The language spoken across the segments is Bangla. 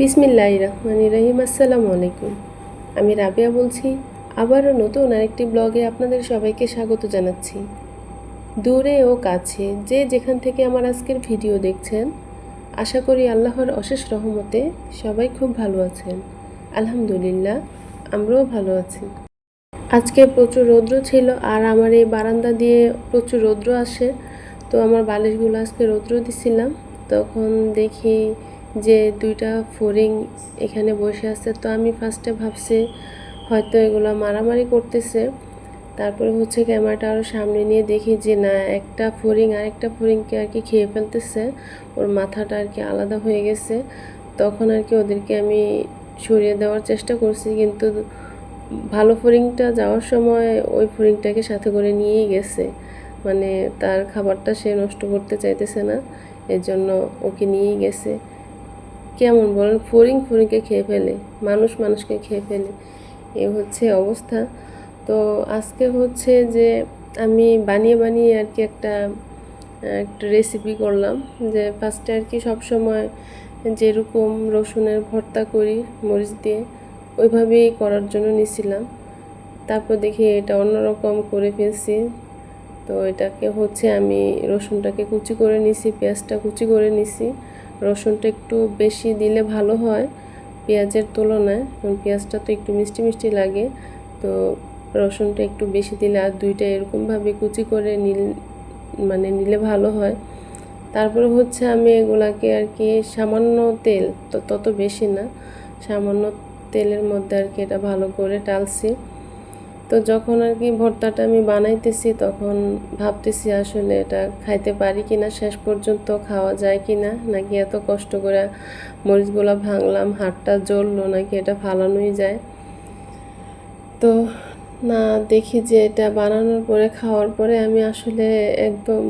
বিসমিল্লাহ রহমান রহিম, আসসালামু আলাইকুম। আমি রাবিয়া বলছি, আবারও নতুন আরেকটি ব্লগে আপনাদের সবাইকে স্বাগত জানাচ্ছি। দূরে ও কাছে যে যেখান থেকে আমার আজকের ভিডিও দেখছেন, আশা করি আল্লাহর অশেষ রহমতে সবাই খুব ভালো আছেন। আলহামদুলিল্লাহ, আমরাও ভালো আছি। আজকে প্রচুর রৌদ্র ছিল, আর আমার এই বারান্দা দিয়ে প্রচুর রৌদ্র আসে। তো আমার বালিশগুলো আজকে রৌদ্র দিছিলাম। তখন দেখি যে দুইটা ফড়িং এখানে বসে আছে, তো আমি ফার্স্টে ভাবছি হয়তো এগুলো মারামারি করতেছে। তারপরে হচ্ছে ক্যামেরাটা আরও সামনে নিয়ে দেখি যে না, একটা ফড়িং আর একটা ফড়িংকে আর কি খেয়ে ফেলতেছে। ওর মাথাটা আর কি আলাদা হয়ে গেছে। তখন আর কি ওদেরকে আমি সরিয়ে দেওয়ার চেষ্টা করছি, কিন্তু ভালো ফড়িংটা যাওয়ার সময় ওই ফড়িংটাকে সাথে করে নিয়েই গেছে। মানে তার খাবারটা সে নষ্ট করতে চাইতেছে না, এর জন্য ওকে নিয়েই গেছে। কেমন বলেন? ফড়িং ফড়িংকে খেয়ে ফেলে, মানুষ মানুষকে খেয়ে ফেলে। এ হচ্ছে অবস্থা। তো আজকে হচ্ছে যে আমি বানিয়ে বানিয়ে আর কি একটা একটা রেসিপি করলাম যে ফার্স্টে আর কি সবসময় যেরকম রসুনের ভর্তা করি, মরিচ দিয়ে, ওইভাবেই করার জন্য নিছিলাম। তারপর দেখি এটা অন্যরকম করে ফেলছি। তো এটাকে হচ্ছে আমি রসুনটাকে কুচি করে নিছি, পেঁয়াজটা কুচি করে নিছি। রসুনটা একটু বেশি দিলে ভালো হয় পেঁয়াজের তুলনায়, কারণ পেঁয়াজটা তো একটু মিষ্টি মিষ্টি লাগে। তো রসুনটা একটু বেশি দিলে আর দুইটা এরকমভাবে কুচি করে নিল মানে নিলে ভালো হয়। তারপরে হচ্ছে আমি এগুলাকে আর কি সামান্য তেল, তো তত বেশি না, সামান্য তেলের মধ্যে আর কি এটা ভালো করে টালছি। তো যখন আর কি ভর্তাটা আমি বানাইতেছি, তখন ভাবতেছি আসলে এটা খাইতে পারি কি না শেষ পর্যন্ত খাওয়া যায় কি না নাকি এত কষ্ট করে মরিচগুলো ভাঙলাম হাতটা জ্বললো, নাকি এটা ফালানোই যায়। তো না, দেখি যে এটা বানানোর পরে, খাওয়ার পরে আমি আসলে একদম,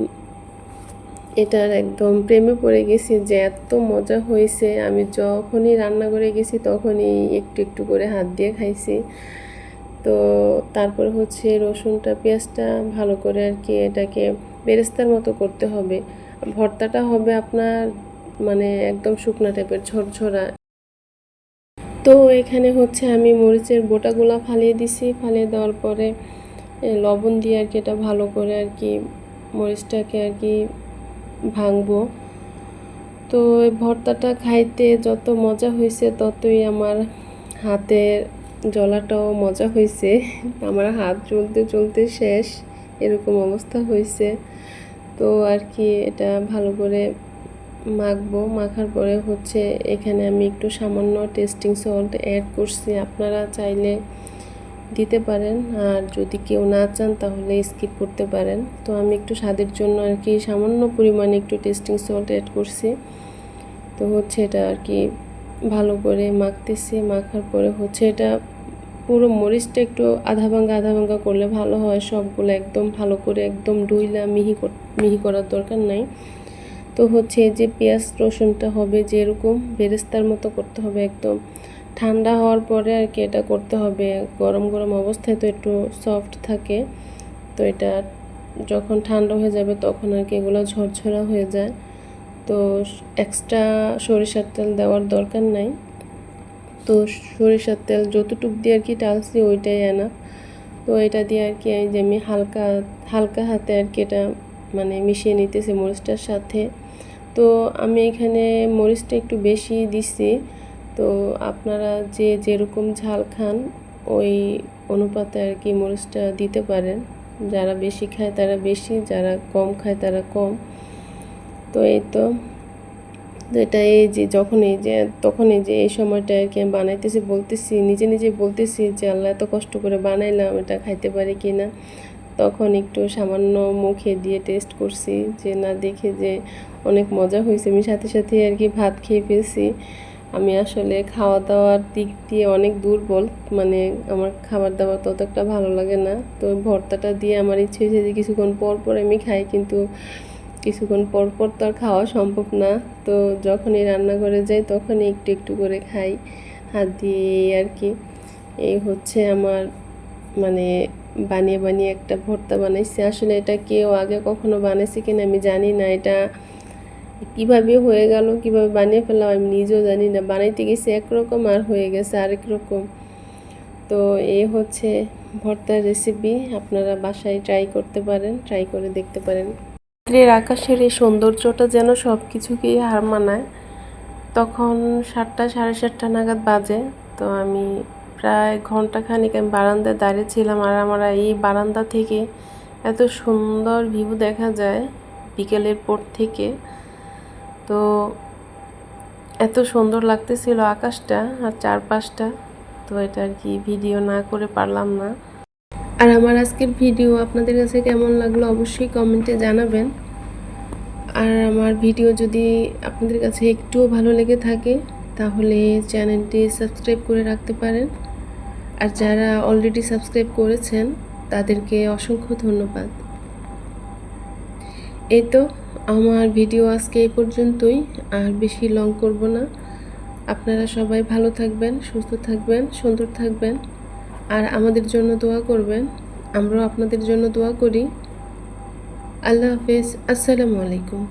এটার একদম প্রেমে পড়ে গেছি যে এত মজা হয়েছে। আমি যখনই রান্না করে গেছি, তখনই একটু একটু করে হাত দিয়ে খাইছি। তো তারপরে হচ্ছে রসুনটা, পেঁয়াজটা ভালো করে আর কি এটাকে বেরেস্তার মতো করতে হবে। ভর্তাটা হবে আপনার মানে একদম শুকনা টাইপের ঝরঝরা। তো এখানে হচ্ছে আমি মরিচের বোটাগুলো ফালিয়ে দিছি। ফালিয়ে দেওয়ার পরে লবণ দিয়ে আর কি এটা ভালো করে আর কি মরিচটাকে আর কি ভাঙবো। তো ভর্তাটা খাইতে যত মজা হয়েছে ততই আমার হাতের জলাটাও মজা হয়েছে আমার হাত চলতে চলতে শেষ, এরকম অবস্থা হয়েছে তো আর কি এটা ভালো করে মাখবো। মাখার পরে হচ্ছে এখানে আমি একটু সামান্য টেস্টিং সল্ট অ্যাড করছি। আপনারা চাইলে দিতে পারেন। আর যদি কেউ না চান তাহলে স্কিপ করতে পারেন। তো আমি একটু স্বাদের জন্য আর কি সামান্য পরিমাণে একটু টেস্টিং সল্ট অ্যাড করছি। তো হচ্ছে এটা আর কি ভালো করে মাখতেছি, মাখার পরে হচ্ছে এটা পুরো মরিচটা একটু আধা ভাঙ্গা আধা ভাঙ্গা করলে ভালো হয়। সবগুলো একদম ভালো করে একদম ডুইলা মিহি মিহি করার দরকার নাই। তো হচ্ছে যে পেঁয়াজ, রসুনটা হবে যেরকম বেরেস্তার মতো করতে হবে একদম। ঠান্ডা হওয়ার পরে আর কি এটা করতে হবে। গরম গরম অবস্থায় তো একটু সফট থাকে। তো এটা যখন ঠান্ডা হয়ে যাবে তখন আর কি এগুলো ঝরঝরা হয়ে যায়। তো এক্সট্রা সরিষার তেল দেওয়ার দরকার নাই। তো সরিষার তেল যতটুক দিয়ে আর কি টালছি ওইটাই আনা তো এটা দিয়ে আর কি যে আমি হালকা হালকা হাতে আর কি এটা মানে মিশিয়ে নিতেছি মরিচটার সাথে। তো আমি এখানে মরিচটা একটু বেশি দিছি। তো আপনারা যে যেরকম ঝাল খান, ওই অনুপাতে আর কি মরিচটা দিতে পারেন। যারা বেশি খায় তারা বেশি, যারা কম খায় তারা কম। তো এই তো এটা এই যে যখন এই যে, তখন এই যে এই সময়টা আর কি বানাইতেছি, বলতেছি, নিজে নিজে বলতেছি যে, আল্লাহ, এত কষ্ট করে বানাইলাম, এটা খাইতে পারি কি না? তখন একটু সামান্য মুখে দিয়ে টেস্ট করছি যে, না, দেখে যে অনেক মজা হয়েছে। আমি সাথে সাথে আর কি ভাত খেয়ে ফেলছি। আমি আসলে খাওয়া দাওয়ার দিক দিয়ে অনেক দুর্বল মানে আমার খাবার দাবার তত একটা ভালো লাগে না। তো ভর্তাটা দিয়ে আমার ইচ্ছে হয়েছে যে, কিছুক্ষণ পর পর আমি খাই, কিন্তু কিছুক্ষণ পর পর তো আর খাওয়া সম্ভব না। তো যখনই রান্নাঘরে যাই, তখনই একটু একটু করে খাই। হাত দিয়ে আর কি। এই হচ্ছে আমার মানে বানিয়ে বানিয়ে একটা ভর্তা বানাইছি। আসলে এটা কেউ আগে কখনো বানাইছে কিনা আমি জানি না। এটা কীভাবে হয়ে গেল, কীভাবে বানিয়ে ফেললাম আমি নিজেও জানি না। বানাইতে গেছি একরকম আর হয়ে গেছে আরেক রকম। তো এ হচ্ছে ভর্তার রেসিপি আপনারা বাসায় ট্রাই করতে পারেন ট্রাই করে দেখতে পারেন। রাত্রের আকাশের এই সৌন্দর্যটা যেন সব কিছুকেই হার মানায়। তখন সাতটা, সাড়ে সাতটা নাগাদ বাজে। তো আমি প্রায় ঘণ্টা খানিক আমি বারান্দায় দাঁড়িয়ে দাঁড়িয়েছিলাম আর আমার এই বারান্দা থেকে এত সুন্দর ভিউ দেখা যায় বিকেলের পর থেকে। তো এত সুন্দর লাগতেছিল আকাশটা আর চারপাশটা। তো এটা আর কি ভিডিও না করে পারলাম না। আর আমার আজকের ভিডিও আপনাদের কাছে কেমন লাগল অবশ্যই কমেন্টে জানাবেন। আর আমার ভিডিও যদি আপনাদের কাছে একটুও ভালো লেগে থাকে, তাহলে চ্যানেলটি সাবস্ক্রাইব করে রাখতে পারেন। আর যারা অলরেডি সাবস্ক্রাইব করেছেন, তাদেরকে অসংখ্য ধন্যবাদ। এই তো, আমার ভিডিও আজকে এই পর্যন্তই। আর বেশি লং করব না। আপনারা সবাই ভালো থাকবেন, সুস্থ থাকবেন, সুন্দর থাকবেন। আর আমাদের জন্য দোয়া করবেন। আমরাও আপনাদের জন্য দোয়া করি। আল্লাহ হাফেজ। আসসালামু আলাইকুম।